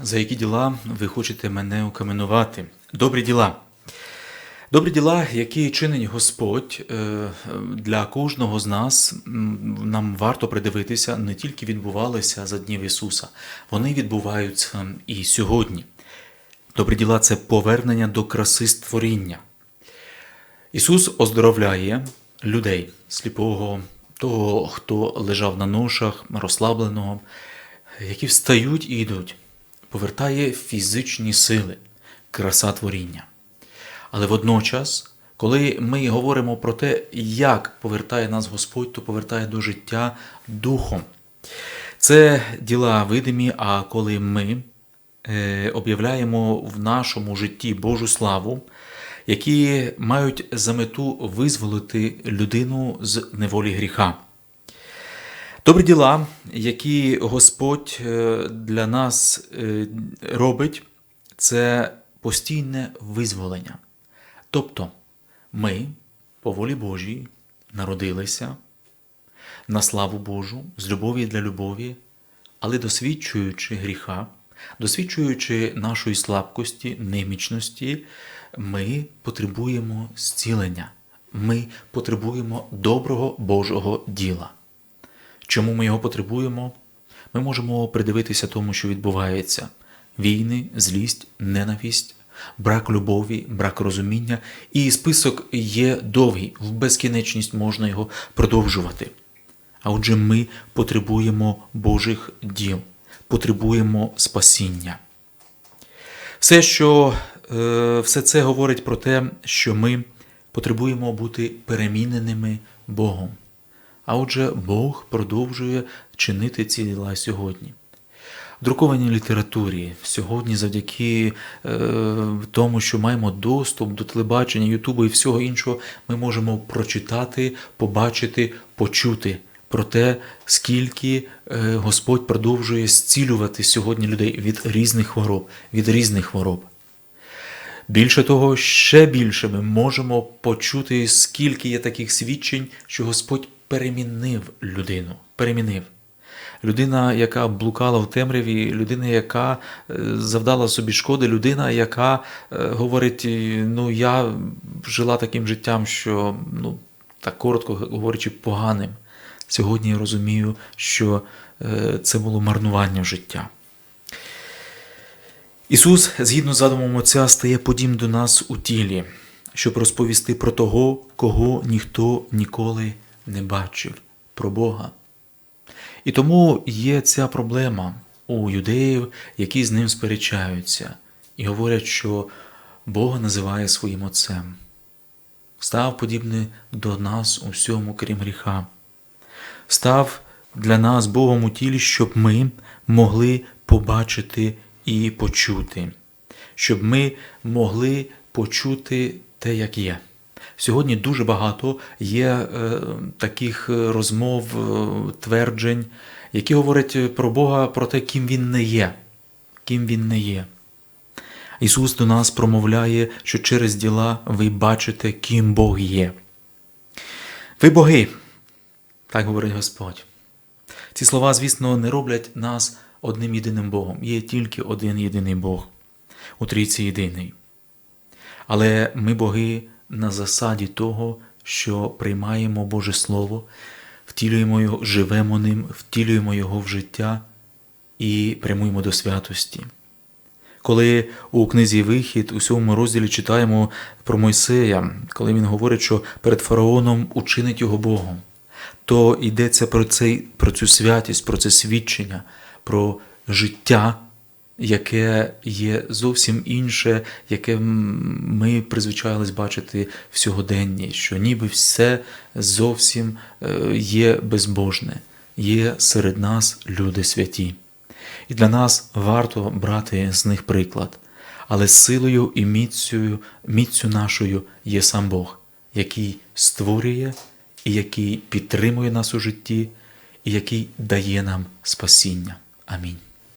за які діла ви хочете мене укаменувати. Добрі діла. Добрі діла, які чинить Господь е, для кожного з нас, нам варто придивитися, не тільки відбувалися за днів Ісуса, вони відбуваються і сьогодні. Добрі діла це повернення до краси створіння. Ісус оздоровляє людей, сліпого, того, хто лежав на ношах, розслабленого, які встають і йдуть, повертає фізичні сили, краса творіння. Але водночас, коли ми говоримо про те, як повертає нас Господь, то повертає до життя духом. Це діла видимі, а коли ми е, об'являємо в нашому житті Божу славу, які мають за мету визволити людину з неволі гріха. Добрі діла, які Господь е, для нас е, робить, це постійне визволення. Тобто ми, по волі Божій, народилися на славу Божу, з любові для любові, але досвідчуючи гріха, досвідчуючи нашої слабкості, немічності, ми потребуємо зцілення, ми потребуємо доброго Божого діла. Чому ми його потребуємо? Ми можемо придивитися тому, що відбувається: війни, злість, ненависть, брак любові, брак розуміння, і список є довгий, в безкінечність можна його продовжувати. А отже, ми потребуємо Божих діл, потребуємо спасіння. Все, що, е, все це говорить про те, що ми потребуємо бути переміненими Богом. А отже, Бог продовжує чинити ці діла сьогодні. Друкованій літературі сьогодні, завдяки е, тому, що маємо доступ до телебачення, Ютубу і всього іншого, ми можемо прочитати, побачити, почути про те, скільки е, Господь продовжує зцілювати сьогодні людей від різних хвороб, від різних хвороб. Більше того, ще більше ми можемо почути, скільки є таких свідчень, що Господь перемінив людину. Перемінив. Людина, яка блукала в темряві, людина, яка е, завдала собі шкоди, людина, яка е, говорить: ну я жила таким життям, що, ну, так коротко говорячи, поганим. Сьогодні я розумію, що е, це було марнування життя. Ісус, згідно з задумом Отця, стає подім до нас у тілі, щоб розповісти про того, кого ніхто ніколи не бачив, про Бога. І тому є ця проблема у юдеїв, які з ним сперечаються, і говорять, що Бога називає своїм Отцем. Став подібний до нас у всьому, крім гріха. Став для нас Богом у тілі, щоб ми могли побачити і почути, щоб ми могли почути те, як є. Сьогодні дуже багато є е, таких розмов, е, тверджень, які говорять про Бога, про те, ким Він не є, ким Він не є. Ісус до нас промовляє, що через діла ви бачите, ким Бог є. Ви боги, так говорить Господь. Ці слова, звісно, не роблять нас одним єдиним Богом. Є тільки один єдиний Бог, у трійці єдиний. Але ми боги на засаді того, що приймаємо Боже Слово, втілюємо його, живемо ним, втілюємо його в життя і прямуємо до святості. Коли у книзі Вихід у сьомому розділі читаємо про Мойсея, коли він говорить, що перед фараоном учинить його Богом, то йдеться про, цей, про цю святість, про це свідчення, про життя, яке є зовсім інше, яке ми призвичайлись бачити в сьогоденні, що ніби все зовсім е, є безбожне, є серед нас люди святі. І для нас варто брати з них приклад, але силою і міцю, міцю нашою є сам Бог, який створює і який підтримує нас у житті, і який дає нам спасіння. Амінь.